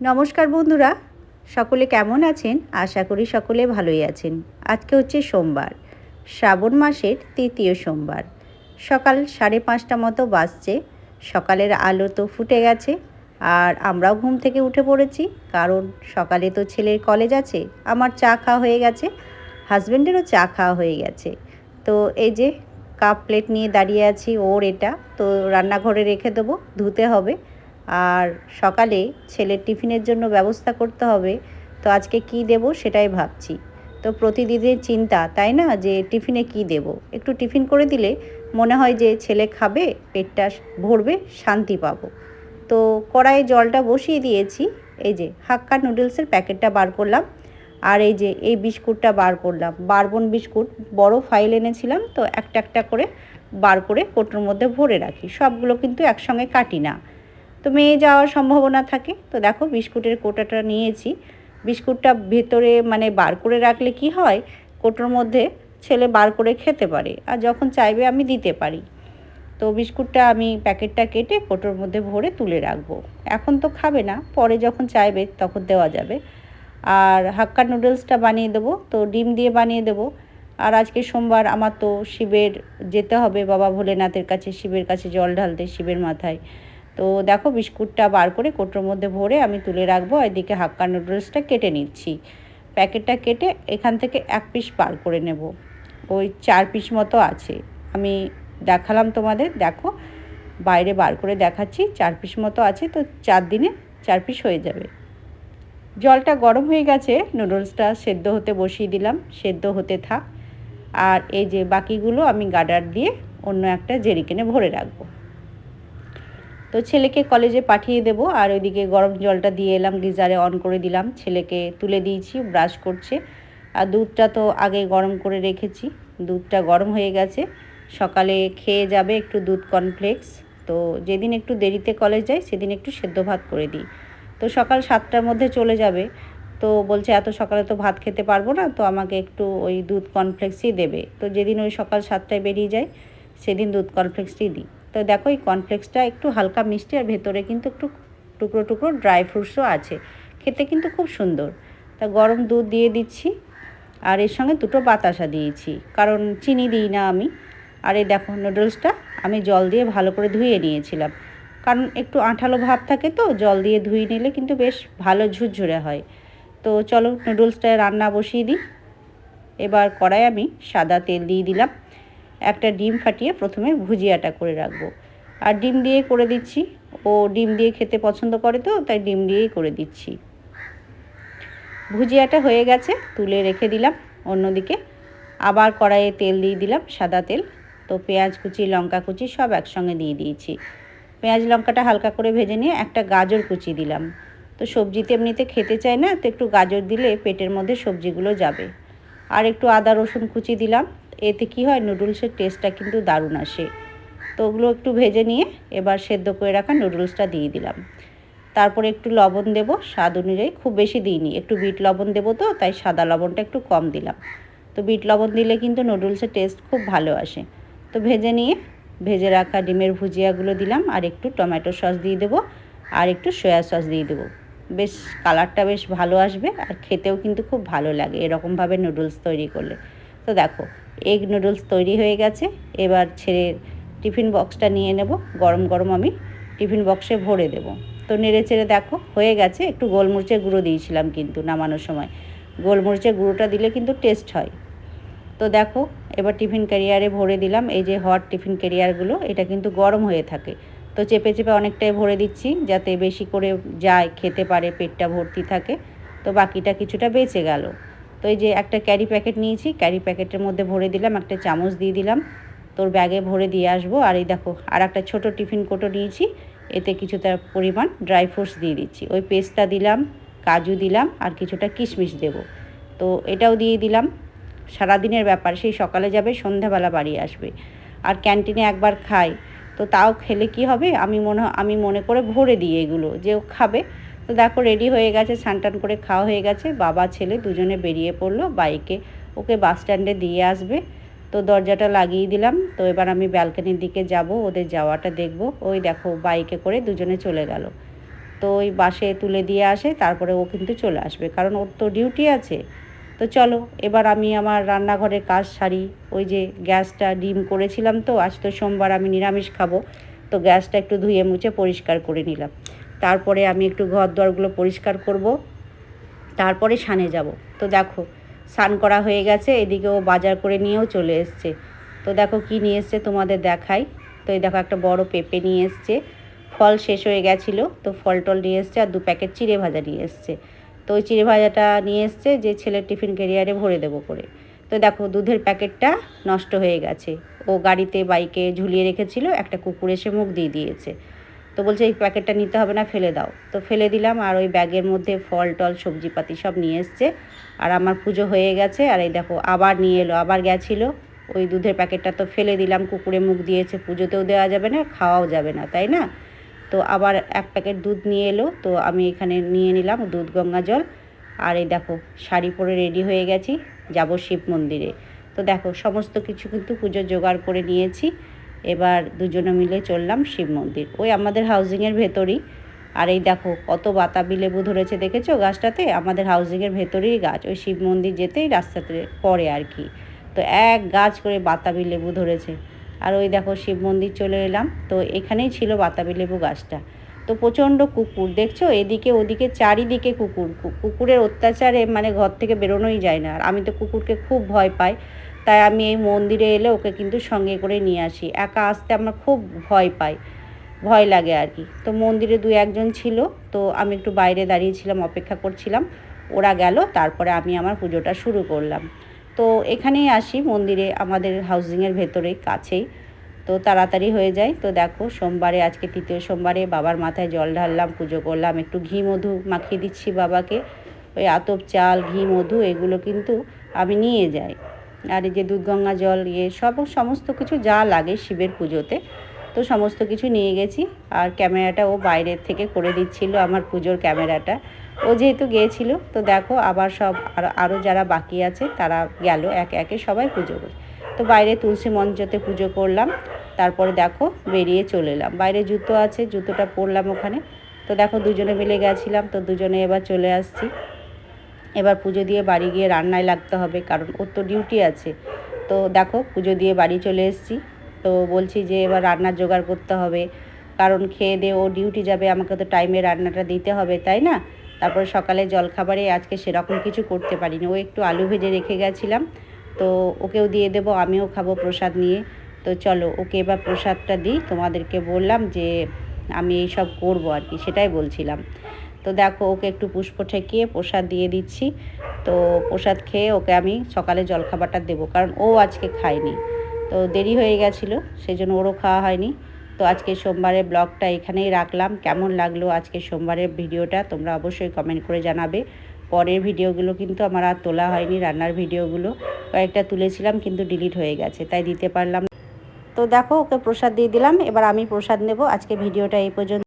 নমস্কার বন্ধুরা, সকলে কেমন আছেন? আশা করি সকলে ভালোই আছেন। আজকে হচ্ছে সোমবার, শ্রাবণ মাসের তৃতীয় সোমবার। সকাল সাড়ে পাঁচটা মতো বাজছে, সকালের আলো তো ফুটে গেছে, আর আমরাও ঘুম থেকে উঠে পড়েছি, কারণ সকালে তো ছেলের কলেজ আছে, আমার চা খাওয়া হয়ে গেছে হাজব্যান্ডেরও চা খাওয়া হয়ে গেছে। তো এই যে কাপ প্লেট নিয়ে দাঁড়িয়ে আছি, ওর এটা, তো রান্নাঘরে রেখে দেবো, ধুতে হবে। আর সকালে ছেলের টিফিনের জন্য ব্যবস্থা করতে হবে। তো আজকে কি দেব সেটাই ভাবছি। তো প্রতিদিনের চিন্তা, তাই না? যে টিফিনে কি দেব? একটু টিফিন করে দিলে মনে হয় যে ছেলে খাবে, পেটটা ভরবে, শান্তি পাবো। তো কড়াইয়ে জলটা বসিয়ে দিয়েছি। এই যে হাক্কা নুডলসের প্যাকেটটা বার করলাম। আর এই যে এই বিস্কুটটা বার করলাম। বারবন বিস্কুট, বড় ফাইল এনেছিলাম, তো একটা একটা করে বার করে কোটোর মধ্যে ভরে রাখি। সবগুলো কিন্তু একসঙ্গে কাটি না। তো মেয়ে যাওয়ার সম্ভাবনা থাকে। তো দেখো, বিস্কুটের কোটাটা নিয়েছি। বিস্কুটটা ভেতরে মানে বার করে রাখলে কি হয়? কোটোর মধ্যে ছেলে বার করে খেতে পারে। আর যখন চাইবে আমি দিতে পারি। তো বিস্কুটটা আমি প্যাকেটটা কেটে কোটোর মধ্যে ভরে তুলে রাখব। এখন তো খাবে না। পরে যখন চাইবে তখন দেওয়া যাবে। আর হাক্কা নুডলসটা বানিয়ে দেবো। তো ডিম দিয়ে বানিয়ে দেবো। আর আজকে সোমবার আমার তো শিবের যেতে হবে বাবা ভোলেনাথের কাছে। শিবের কাছে জল ঢালতে, শিবের মাথায়। তো দেখো বিস্কুটটা বার করে কোটোর মধ্যে ভরে আমি তুলে রাখব এদিকে হাক্কা নুডলসটা কেটে নিচ্ছি। প্যাকেটটা কেটে এখান থেকে এক পিস বার করে নেব। ওই চার পিস মতো আছে। আমি দেখালাম তোমাদের, দেখো। বাইরে বার করে দেখাচ্ছি, চার পিস মতো আছে তো চার দিনে চার পিস হয়ে যাবে। জলটা গরম হয়ে গেছে, নুডলসটা সেদ্ধ হতে বসিয়ে দিলাম, সেদ্ধ হতে থাক। আর এই যে বাকিগুলো আমি গাডার দিয়ে অন্য একটা জেরিকেনে ভরে রাখব। তো ছেলেকে কলেজে পাঠিয়ে দেবো, আর ওইদিকে গরম জলটা দিয়ে এলাম গিজারে অন করে দিলাম। ছেলেকে তুলে দিয়েছি ব্রাশ করছে। আর দুধটা তো আগে গরম করে রেখেছি, দুধটা গরম হয়ে গেছে। সকালে খেয়ে যাবে একটু দুধ কর্নফ্লেক্স তো যেদিন একটু দেরিতে কলেজ যায় সেদিন একটু সেদ্ধ ভাত করে দিই। তো সকাল সাতটার মধ্যে চলে যাবে। তো বলছে, এত সকালে তো ভাত খেতে পারব না, তো আমাকে একটু ওই দুধ কর্নফ্লেক্সই দেবে। তো যেদিন ওই সকাল সাতটায় বেরিয়ে যায় সেদিন দুধ কর্নফ্লেক্সটি দিই। তো দেখো এই কর্নফ্লেক্সটা একটু হালকা মিষ্টি আর ভেতরে কিন্তু একটু টুকরো টুকরো ড্রাই ফ্রুটসও আছে। খেতে কিন্তু খুব সুন্দর। তা গরম দুধ দিয়ে দিচ্ছি আর এর সঙ্গে দুটো বাতাসা দিয়েছি, কারণ চিনি দিই না আমি। আর এই দেখো নুডলসটা আমি জল দিয়ে ভালো করে ধুয়ে নিয়েছিলাম। কারণ একটু আঠালো ভাব থাকে তো, জল দিয়ে ধুয়ে নিলে কিন্তু বেশ ভালো ঝুরঝুরে হয়। তো চলো নুডলসটা রান্না বসিয়ে দিই। এবার কড়াই আমি সাদা তেল দিয়ে দিলাম। একটা ডিম ফাটিয়ে প্রথমে ভুজিয়াটা করে রাখব। আর ডিম দিয়ে করে দিচ্ছি। ও ডিম দিয়ে খেতে পছন্দ করে তো, তাই ডিম দিয়েই করে দিচ্ছি। ভুজিয়াটা হয়ে গেছে, তুলে রেখে দিলাম অন্যদিকে। আবার কড়াইয়ে তেল দিয়ে দিলাম সাদা তেল। তো পেঁয়াজ কুচি, লঙ্কা কুচি সব একসঙ্গে দিয়ে দিয়েছি। পেঁয়াজ লঙ্কাটা হালকা করে ভেজে নিয়ে একটা গাজর কুচি দিলাম। তো সবজিতে এমনিতে খেতে চায় না, তো একটু গাজর দিলে পেটের মধ্যে সবজিগুলো যাবে। আর একটু আদা রসুন কুচি দিলাম। এতে কি হয়, নুডলসের টেস্টটা কিন্তু দারুণ আসে। তো ওগুলো একটু ভেজে নিয়ে এবার সেদ্ধ করে রাখা নুডলসটা দিয়ে দিলাম। তারপরে একটু লবণ দেব, স্বাদ অনুযায়ী খুব বেশি দিইনি। একটু বিট লবণ দেবো তো, তাই সাদা লবণটা একটু কম দিলাম। তো বিট লবণ দিলে কিন্তু নুডলসের টেস্ট খুব ভালো আসে। তো ভেজে নিয়ে ভেজে রাখা ডিমের ভুজিয়াগুলো দিলাম, আর একটু টমেটো সস দিয়ে দেবো, আর একটু সয়া সস দিয়ে দেবো। বেশ কালারটা বেশ ভালো আসবে, আর খেতেও কিন্তু খুব ভালো লাগে এরকমভাবে নুডলস তৈরি করলে। তো দেখো এগ নুডলস তৈরি হয়ে গেছে। এবার ছেড়ে টিফিন বক্সটা নিয়ে নেব। গরম গরম আমি টিফিন বক্সে ভরে দেব। তো নেড়ে চেড়ে দেখো, হয়ে গেছে। একটু গোলমরিচের গুঁড়ো দিয়েছিলাম কিন্তু নামানোর সময়। গোলমরিচের গুঁড়োটা দিলে কিন্তু টেস্ট হয়। তো দেখো, এবার টিফিন ক্যারিয়ারে ভরে দিলাম। এই যে হট টিফিন ক্যারিয়ারগুলো, এটা কিন্তু গরম হয়ে থাকে। তো চেপে চেপে অনেকটাই ভরে দিচ্ছি যাতে বেশি করে যায়, খেতে পারে, পেটটা ভর্তি থাকে। তো বাকিটা কিছুটা বেঁচে গেল। তো এই যে একটা ক্যারি প্যাকেট নিয়েছি ক্যারি প্যাকেটের মধ্যে ভরে দিলাম, একটা চামচ দিয়ে দিলাম। তোর ব্যাগে ভরে দিয়ে আসব। আর এই দেখো, আর একটা ছোটো টিফিন কোটো নিয়েছি, এতে কিছুটা পরিমাণ ড্রাই ফ্রুটস দিয়ে দিচ্ছি। ওই পেস্তা দিলাম, কাজু দিলাম, আর কিছুটা কিশমিশ দেব। তো এটাও দিয়ে দিলাম। সারাদিনের ব্যাপার, সেই সকালে যাবে, সন্ধ্যাবেলা বাড়ি আসবে। আর ক্যান্টিনে একবার খাই তো তাও খেলে কি হবে? আমি মনে আমি মনে করে ভরে দিই এগুলো, যে ও খাবে। তো দেখো রেডি হয়ে গেছে, স্নান করে খাওয়া হয়ে গেছে। বাবা, ছেলে দুজনে বেরিয়ে পড়ল, বাইকে। ওকে বাস স্ট্যান্ডে দিয়ে আসবে। তো দরজাটা লাগিয়ে দিলাম। তো এবার আমি ব্যালকানির দিকে যাব, ওদের যাওয়াটা দেখব। ওই দেখো বাইকে করে দুজনে চলে গেল। তো ওই বাসে তুলে দিয়ে আসে, তারপরে ও কিন্তু চলে আসবে। কারণ ওর তো ডিউটি আছে। তো চলো, এবার আমি আমার রান্নাঘরের কাজ সারি। ওই যে গ্যাসটা ডিম করেছিলাম তো, আজ তো সোমবার আমি নিরামিষ খাব। তো গ্যাসটা একটু ধুয়ে মুছে পরিষ্কার করে নিলাম। তারপরে আমি একটু ঘর দোয়ারগুলো পরিষ্কার করব। তারপরে সানে যাব। তো দেখো স্নান করা হয়ে গেছে, এদিকে ও বাজার করে নিয়েও চলে এসছে। তো দেখো কি নিয়ে এসছে তোমাদের দেখাই। তো এই দেখো একটা বড় পেঁপে নিয়ে এসছে। ফল শেষ হয়ে গেছিল, তো ফল টল নিয়ে এসছে আর দু প্যাকেট চিড়ে ভাজা নিয়ে এসছে। তো ওই চিড়ে ভাজাটা নিয়ে এসছে যে ছেলের টিফিন ক্যারিয়ারে ভরে দেবো করে। তো দেখো দুধের প্যাকেটটা নষ্ট হয়ে গেছে। ও গাড়িতে বাইকে ঝুলিয়ে রেখেছিল, একটা কুকুর এসে মুখ দিয়ে দিয়েছে। তো বলছে, এই প্যাকেটটা নিতে হবে না, ফেলে দাও। তো ফেলে দিলাম, আর ওই ব্যাগের মধ্যে ফল টল, সবজিপাতি সব নিয়ে এসছে। আর আমার পুজো হয়ে গেছে, আর এই দেখো, আবার নিয়ে এলো, আবার গেছিল। ওই দুধের প্যাকেটটা তো ফেলে দিলাম, কুকুরে মুখ দিয়েছে, পুজোতেও দেওয়া যাবে না, খাওয়াও যাবে না, তাই না? তো আবার এক প্যাকেট দুধ নিয়ে এলো, তো আমি এখানে নিয়ে নিলাম দুধ, গঙ্গা জল। আর এই দেখো, শাড়ি পরে রেডি হয়ে গেছি, যাব শিব মন্দিরে। তো দেখো, সমস্ত কিছু কিন্তু পুজো জোগাড় করে নিয়েছি। এবার দুজনে মিলে চললাম শিব মন্দির। ওই আমাদের হাউজিংয়ের ভেতরই। আর এই দেখো, কত বাতাবি লেবু ধরেছে, দেখেছ গাছটাতে? আমাদের হাউজিংয়ের ভেতরেই গাছ। ওই শিব মন্দির যেতেই রাস্তাতে পড়ে আর কি। তো এক গাছ করে বাতাবি লেবু ধরেছে। আর ওই দেখো শিব মন্দির চলে এলাম। তো এখানেই ছিল বাতাবি লেবু গাছটা। তো প্রচণ্ড কুকুর, দেখছ? এদিকে ওদিকে চারিদিকে কুকুর। কুকুরের অত্যাচারে মানে ঘর থেকে বেরোনোই যায় না। আর আমি তো কুকুরকে খুব ভয় পাই। তাই আমি এই মন্দিরে এলে ওকে কিন্তু সঙ্গে করে নিয়ে আসি। একা আসতে আমার খুব ভয় পাই, ভয় লাগে আর কি। তো মন্দিরে দু একজন ছিল, তো আমি একটু বাইরে দাঁড়িয়েছিলাম অপেক্ষা করছিলাম। ওরা গেল, তারপরে আমি আমার পুজোটা শুরু করলাম। তো এখানেই আসি মন্দিরে, আমাদের হাউজিংয়ের ভেতরেই, কাছেই। তো তাড়াতাড়ি হয়ে যায়। তো দেখো, সোমবারে, আজকে তৃতীয় সোমবারে বাবার মাথায় জল ঢাললাম, পুজো করলাম, একটু ঘি মধু মাখিয়ে দিচ্ছি বাবাকে। ওই আতপ চাল, ঘি মধু, এগুলো কিন্তু আমি নিয়ে যাই। আর এই যে দুধগঙ্গা জল ইয়ে সব, সমস্ত কিছু যা লাগে শিবের পুজোতে, তো সমস্ত কিছু নিয়ে গেছি। আর ক্যামেরাটা ও বাইরের থেকে করে দিচ্ছিল আমার পুজোর ক্যামেরাটা। ও যেহেতু গিয়েছিল, তো দেখো আবার সব আরও যারা বাকি আছে তারা গেল একে একে সবাই পুজো করে, তো বাইরে তুলসী মঞ্চতে পুজো করলাম। তারপরে দেখো বেরিয়ে চলে এলাম। বাইরে জুতো আছে, জুতোটা পরলাম ওখানে। তো দেখো দুজনে মিলে গেছিলাম, তো দুজনে এবার চলে আসছি। এবার পুজো দিয়ে বাড়ি গিয়ে রান্নায় লাগতে হবে, কারণ ওর তো ডিউটি আছে। তো দেখো, পুজো দিয়ে বাড়ি চলে এসেছি। তো বলছি যে এবার রান্নার জোগাড় করতে হবে, কারণ খেয়ে দিয়ে ও ডিউটি যাবে, আমাকে তো টাইমে রান্নাটা দিতে হবে, তাই না? তারপরে সকালে জলখাবারে আজকে সেরকম কিছু করতে পারিনি। ও একটু আলু ভেজে রেখে গেছিলাম, তো ওকেও দিয়ে দেবো, আমিও খাব প্রসাদ নিয়ে। তো চলো, ওকে এবার প্রসাদটা দিই। তোমাদেরকে বললাম যে আমি এই সব করব আর কি, সেটাই বলছিলাম। তো দেখো, ওকে একটু পুষ্প ঠেকিয়ে প্রসাদ দিয়ে দিচ্ছি। তো প্রসাদ খেয়ে ওকে আমি সকালে জলখাবারটা দেবো, কারণ ও আজকে খায়নি। তো দেরি হয়ে গেছিল সেই জন্য ওরও খাওয়া হয়নি। তো আজকে সোমবারের ব্লগটা এখানেই রাখলাম। কেমন লাগল আজকে সোমবারের ভিডিওটা তোমরা অবশ্যই কমেন্ট করে জানাবে। পরের ভিডিওগুলো কিন্তু আমার আর তোলা হয়নি, রান্নার ভিডিওগুলো। কয়েকটা তুলেছিলাম, কিন্তু ডিলিট হয়ে গেছে, তাই দিতে পারলাম তো দেখো, ওকে প্রসাদ দিয়ে দিলাম। এবার আমি প্রসাদ নেব। আজকে ভিডিওটা এই পর্যন্ত।